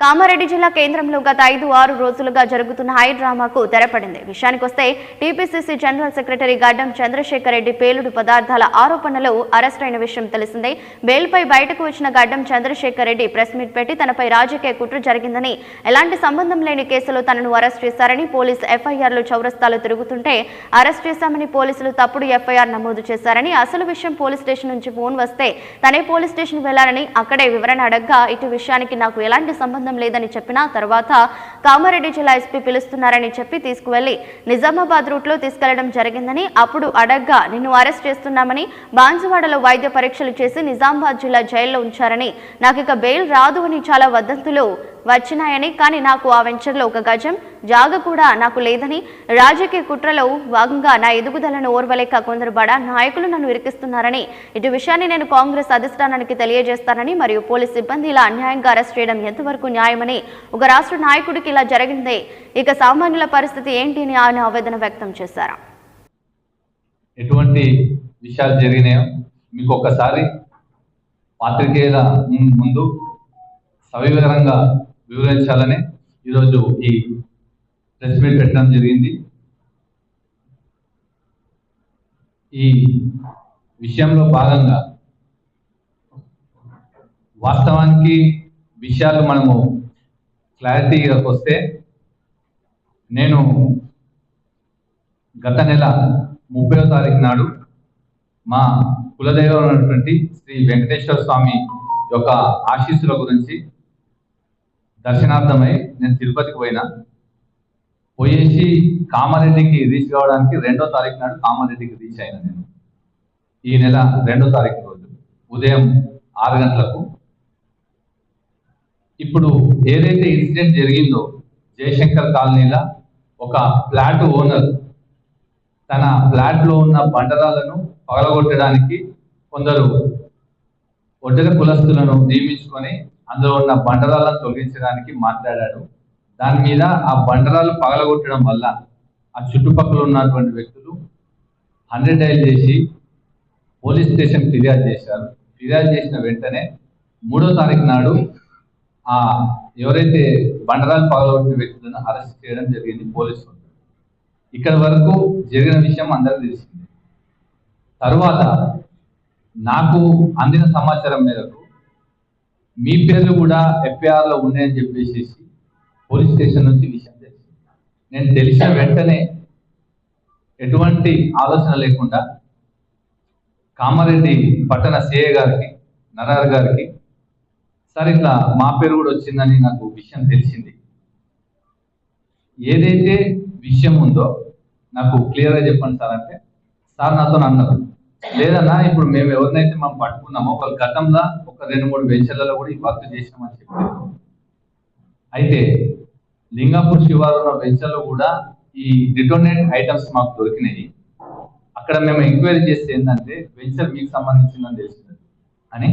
కామారెడ్డి జిల్లా కేంద్రంలో గత ఐదు ఆరు రోజులుగా జరుగుతున్న హై డ్రామాకు తెరపడింది. విషయానికొస్తే టీపీసీసీ జనరల్ సెక్రటరీ గడ్డం చంద్రశేఖర్ రెడ్డి పేలుడు పదార్థాల ఆరోపణలు అరెస్ట్ అయిన విషయం తెలిసిందే. బెయిల్పై బయటకు వచ్చిన గడ్డం చంద్రశేఖర్ రెడ్డి ప్రెస్ మీట్ పెట్టి తనపై రాజకీయ కుట్ర జరిగిందని ఎలాంటి సంబంధం లేని కేసులో తనను అరెస్ట్ చేశారని పోలీసు ఎఫ్ఐఆర్లు చౌరస్తాలో తిరుగుతుంటే అరెస్ట్ చేశామని పోలీసులు తప్పుడు ఎఫ్ఐఆర్ నమోదు చేశారని అసలు విషయం పోలీస్ స్టేషన్ నుంచి ఫోన్ వస్తే తనే పోలీస్ స్టేషన్ వెళ్ళారని అక్కడే వివరణ అడగ్గా ఇటు విషయానికి నాకు ఎలాంటి సంబంధం లేదని చెప్పిన తర్వాత కామారెడ్డి జిల్లా ఎస్పీ పిలుస్తున్నారని చెప్పి తీసుకువెళ్ళి నిజామాబాద్ రూట్లో తీసుకెళ్ళడం జరిగిందని అప్పుడు అడగ్గా నిన్ను అరెస్ట్ చేస్తున్నామని బాన్సువాడలో వైద్య పరీక్షలు చేసి నిజామాబాద్ జిల్లా జైల్లో ఉంచారని. నాకు ఇక బెయిల్ రాదు అని చాలా వదంతులు. వచ్చినాయని కానీ నాకు ఆ వెంచర్లో ఒక గజం జాగ కూడా నాకు లేదని రాజకీయ కుట్రలో భాగంగా నా ఎదుగుదలను ఓర్వలేక కొందరు బడా నాయకులు నన్ను ఇరికిస్తున్నారని ఇటు విషయాన్ని నేను కాంగ్రెస్ అధిష్టానానికి తెలియజేస్తానని మరియు పోలీస్ సిబ్బంది ఇలా అన్యాయంగా అరెస్ట్ చేయడం ఎంతవరకు న్యాయమని ఒక రాష్ట్ర నాయకుడికి ఇలా జరిగిందే ఇక సామాన్యుల పరిస్థితి ఏంటి అని ఆయన ఆవేదన వ్యక్తం చేశారు? ఎటువంటి విషయాలు జరిగినాయో మీకు ఒక్కసారి పాత్రికేయుల ముందు సవివరంగా వివరించాలని ఈరోజు ఈ ప్రెస్ మీట్ పెట్టడం జరిగింది. ఈ విషయంలో భాగంగా వాస్తవానికి విషయాలు మనము క్లారిటీగా వస్తే నేను గత నెల ముప్పై తారీఖు నాడు మా కులదైవం శ్రీ వెంకటేశ్వర స్వామి యొక్క ఆశీస్సుల గురించి దర్శనార్థమై నేను తిరుపతికి పోయినా. పోయేసి కామారెడ్డికి రీచ్ కావడానికి రెండో తారీఖు నాడు కామారెడ్డికి రీచ్ అయినా నేను. ఈ నెల రెండో తారీఖు రోజు ఉదయం ఆరు గంటలకు. ఇప్పుడు ఏదైతే ఇన్సిడెంట్ జరిగిందో జయశంకర్ కాలనీలో ఒక ఫ్లాట్ ఓనర్ తన ఫ్లాట్లో ఉన్న బండరాలను పగలగొట్టడానికి కొందరు ఒడ్డల కులస్తులను నియమించుకొని అందులో ఉన్న బండరాలను తొలగించడానికి మాట్లాడాడు. దాని మీద ఆ బండరాలు పగలగొట్టడం వల్ల ఆ చుట్టుపక్కల ఉన్నటువంటి వ్యక్తులు హండ్రెడ్ డైల్ చేసి పోలీస్ స్టేషన్ ఫిర్యాదు చేశారు. ఫిర్యాదు చేసిన వెంటనే మూడో తారీఖు నాడు ఆ ఎవరైతే బండరాలు పగలగొట్టిన వ్యక్తులను అరెస్ట్ చేయడం జరిగింది పోలీసులు. ఇక్కడ వరకు జరిగిన విషయం అందరికీ తెలిసింది. తరువాత నాకు అందిన సమాచారం మేరకు మీ పేర్లు కూడా ఎఫ్ఐఆర్లో లో ఉన్నాయని చెప్పేసి పోలీస్ స్టేషన్ నుంచి విషయం తెలిసింది. నేను తెలిసిన వెంటనే ఎటువంటి ఆలోచన లేకుండా కామారెడ్డి పట్టణ సిఏ గారికి నరార్ గారికి సార్ ఇట్లా మా పేరు కూడా వచ్చిందని నాకు విషయం తెలిసింది. ఏదైతే విషయం ఉందో నాకు క్లియర్గా చెప్పండి సార్ అంటే సార్ నాతో అన్నారు లేదన్నా ఇప్పుడు మేము ఎవరినైతే మనం పట్టుకున్నామో వాళ్ళ గతంలో ఒక రెండు మూడు వెంచర్లలో కూడా ఈ వర్క్ చేసినామని చెప్పారు. అయితే లింగాపూర్ శివారులో వెంచర్లో కూడా ఈ డిటోనేట్ ఐటమ్స్ మాకు దొరికినాయి. అక్కడ మేము ఎంక్వైరీ చేస్తే ఏంటంటే వెంచర్ మీకు సంబంధించిందని తెలిసింది. అని